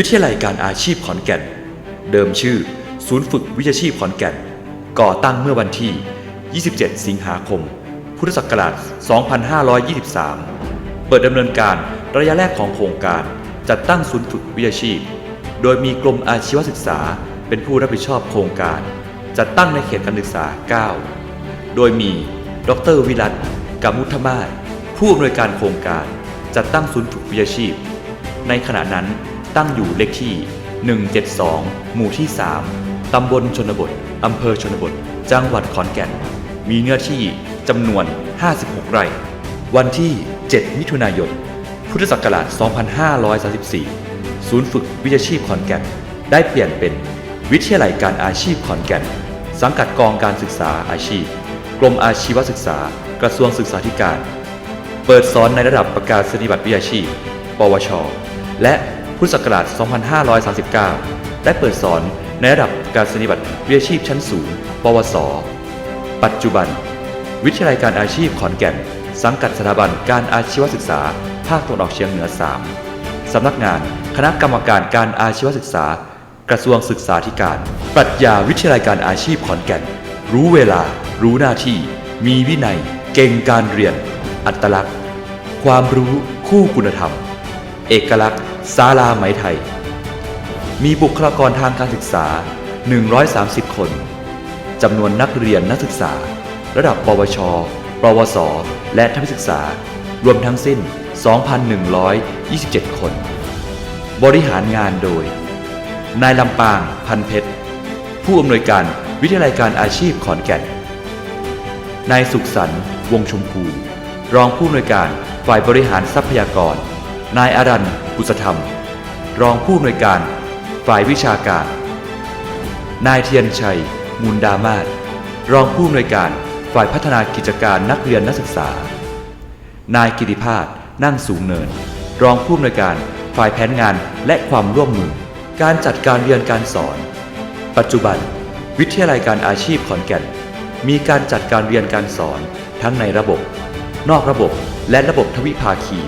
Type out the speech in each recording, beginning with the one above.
วิทยาลัยการอาชีพขอนแก่น เดิมชื่อ ศูนย์ฝึกวิชาชีพขอนแก่น ก่อตั้งเมื่อวันที่ 27 สิงหาคม พุทธศักราช 2523 เปิดดำเนินการระยะแรกของโครงการจัดตั้งศูนย์ฝึกวิชาชีพ โดยมีกรมอาชีวศึกษาเป็นผู้รับผิดชอบโครงการ จัดตั้งในเขตการศึกษา 9 โดยมี ดรวิรัตกามุทมาศผู้อำนวยการโครงการ จัดตั้งศูนย์ฝึกวิชาชีพ ในขณะนั้น ตั้งอยู่เลขที่ 172 หมู่ที่ 3 ตำบลชนบท อำเภอชนบท จังหวัดขอนแก่น มีเนื้อที่จำนวน 56 ไร่ วันที่ 7 มิถุนายน พุทธศักราช 2534 ศูนย์ฝึกวิชาชีพขอนแก่น ได้เปลี่ยนเป็นวิทยาลัยการอาชีพขอนแก่น สังกัดกองการศึกษาอาชีพ กรมอาชีวศึกษา กระทรวงศึกษาธิการ เปิดสอนในระดับประกาศนียบัตรวิชาชีพ ปวช และ พุทธศักราช 2539 ได้เปิดสอนในระดับกาศนียบัตรวิชาชีพชั้นสูง ปวส ปัจจุบัน วิทยาลัยการอาชีพขอนแก่น สังกัดสถาบันการอาชีวศึกษา ภาคตะวันออกเฉียงเหนือ 3 สำนักงานคณะกรรมการการอาชีวศึกษา กระทรวงศึกษาธิการ ปรัชญาวิทยาลัยการอาชีพขอนแก่น รู้เวลา รู้หน้าที่ มีวินัย เก่งการเรียน อัตลักษณ์ ความรู้คู่คุณธรรม เอกลักษณ์ ศาลาไหมไทย มีบุคลากรทางการศึกษา 130 คน จำนวนนักเรียนนักศึกษา ระดับปวช ปวส และทัศศึกษา รวมทั้งสิ้น 2,127 คน บริหารงานโดย นายลำปาง พันเพชร ผู้อำนวยการวิทยาลัยการอาชีพขอนแก่น นายสุขสันต์วงชมพู รองผู้อำนวยการฝ่ายบริหารทรัพยากร นายอารันต์ กุศธรรม รองผู้อำนวยการ ฝ่ายวิชาการ นายเทียนชัย มูลดามาศรองผู้อำนวยการฝ่ายพัฒนากิจการนักเรียนนักศึกษา นายกิติพาสนั่งสูงเนิน รองผู้อำนวยการฝ่ายแผนงานและความร่วมมือ การจัดการเรียนการสอน ปัจจุบัน วิทยาลัยการอาชีพขอนแก่น มีการจัดการเรียนการสอนทั้งในระบบ นอกระบบและระบบทวิภาคี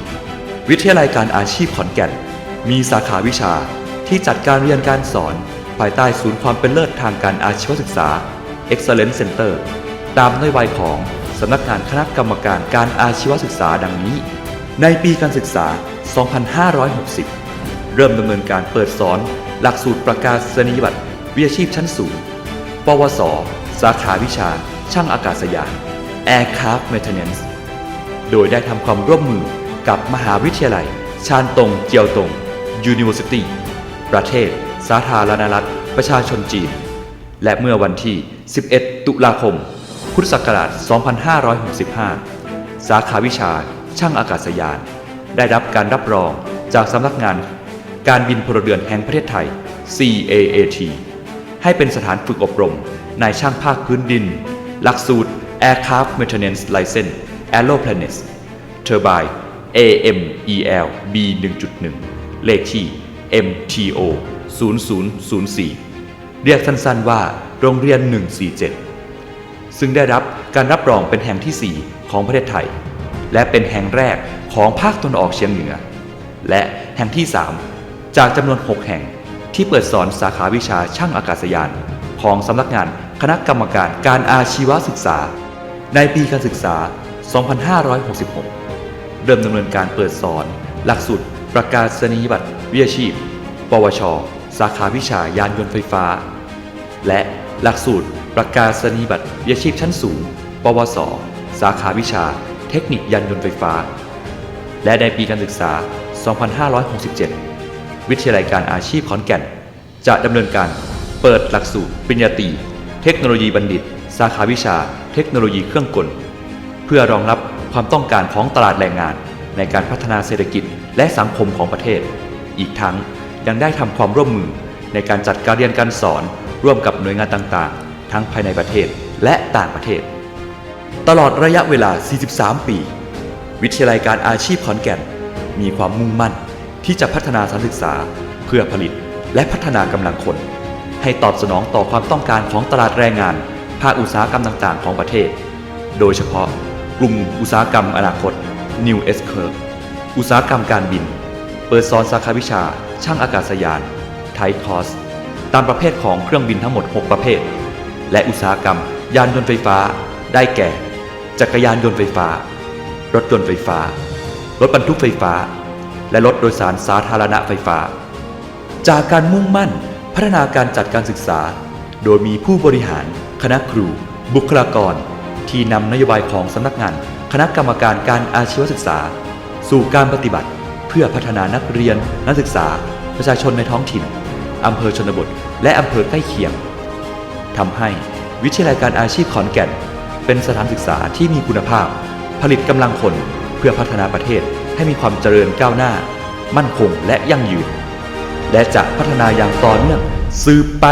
วิทยาลัยการอาชีพขอนแก่น มีสาขาวิชาที่จัดการเรียนการสอน ภายใต้ศูนย์ความเป็นเลิศทางการอาชีวศึกษา Excellence Center ตามนโยบายของสำนักงานคณะกรรมการการอาชีวศึกษาดังนี้ ในปีการศึกษา 2560 เริ่มดำเนินการเปิดสอน หลักสูตรประกาศนียบัตรวิชาชีพชั้นสูง ปวส สาขาวิชา ช่างอากาศยาน Aircraft Maintenance โดยได้ทำความร่วมมือ กับมหาวิทยาลัย ชานตงเจียวตง University ประเทศ สาธารณรัฐ ประชาชนจีน และเมื่อวันที่ 11 ตุลาคม พุทธศักราช 2565 สาขาวิชาช่างอากาศยาน ได้รับการรับรองจากสำนักงาน การบินพลเรือนแห่งประเทศไทย CAAT ให้เป็นสถานฝึกอบรมนายช่างภาคพื้นดิน หลักสูตร Aircraft Maintenance License Aeroplanes Turbine AMEL B 1.1 เลขที่ MTO 0004 เรียกสั้นๆว่าโรงเรียน 147 ซึ่งได้รับการรับรองเป็นแห่งที่ 4 ของประเทศไทย และเป็นแห่งแรกของภาคตะวันออกเฉียงเหนือ และแห่งที่ 3 จากจำนวน 6 แห่งที่เปิดสอนสาขาวิชาช่างอากาศยาน ของสำนักงานคณะกรรมการการอาชีวศึกษา ในปีการศึกษา 2566 เริ่มดำเนินการเปิดสอน หลักสูตรประกาศนียบัตรวิชาชีพ ปวช สาขาวิชายานยนต์ไฟฟ้า และหลักสูตรประกาศนียบัตรวิชาชีพชั้นสูง ปวส สาขาวิชา เทคนิคยานยนต์ไฟฟ้า และในปีการศึกษา 2567 วิทยาลัยการอาชีพขอนแก่น จะดำเนินการเปิดหลักสูตรปริญญาตรีเทคโนโลยีบัณฑิต สาขาวิชา เทคโนโลยีเครื่องกล เพื่อรองรับ ความต้องการของตลาดแรงงาน ในการพัฒนาเศรษฐกิจและสังคมของประเทศ อีกทั้งยังได้ทำความร่วมมือในการจัดการเรียนการสอนร่วมกับหน่วยงานต่างๆ ทั้งภายในประเทศและต่างประเทศ ตลอดระยะเวลา 43 ปี วิทยาลัยการอาชีพขอนแก่น มีความมุ่งมั่นที่จะพัฒนาสานศึกษาเพื่อผลิตและพัฒนากำลังคน ให้ตอบสนองต่อความต้องการของตลาดแรงงาน ภาคอุตสาหกรรมต่างๆ ของประเทศ โดยเฉพาะ กลุ่มอุตสาหกรรมอนาคต New S Curve อุตสาหกรรมการบิน เปิดสอนสาขาวิชา ช่างอากาศยานไทคอสตามประเภทของเครื่องบินทั้งหมด 6 ประเภท และอุตสาหกรรม ยานยนต์ไฟฟ้า ได้แก่ จักรยานยนต์ไฟฟ้า รถยนต์ไฟฟ้า รถบรรทุกไฟฟ้า และรถโดยสารสาธารณะไฟฟ้า จากการมุ่งมั่นพัฒนาการจัดการศึกษา โดยมีผู้บริหาร คณะครู บุคลากร ที่นำนโยบายของสำนักงาน คณะกรรมการการอาชีวศึกษา สู่การปฏิบัติ เพื่อพัฒนานักเรียน นักศึกษา ประชาชนในท้องถิ่นอำเภอชนบท และอำเภอใกล้เคียงทำให้วิทยาลัยการอาชีพขอนแก่น เป็นสถานศึกษาที่มีคุณภาพ ผลิตกำลังคนเพื่อพัฒนาประเทศให้มีความเจริญก้าวหน้า มั่นคงและยั่งยืน และจะพัฒนาอย่างต่อเนื่องสืบไป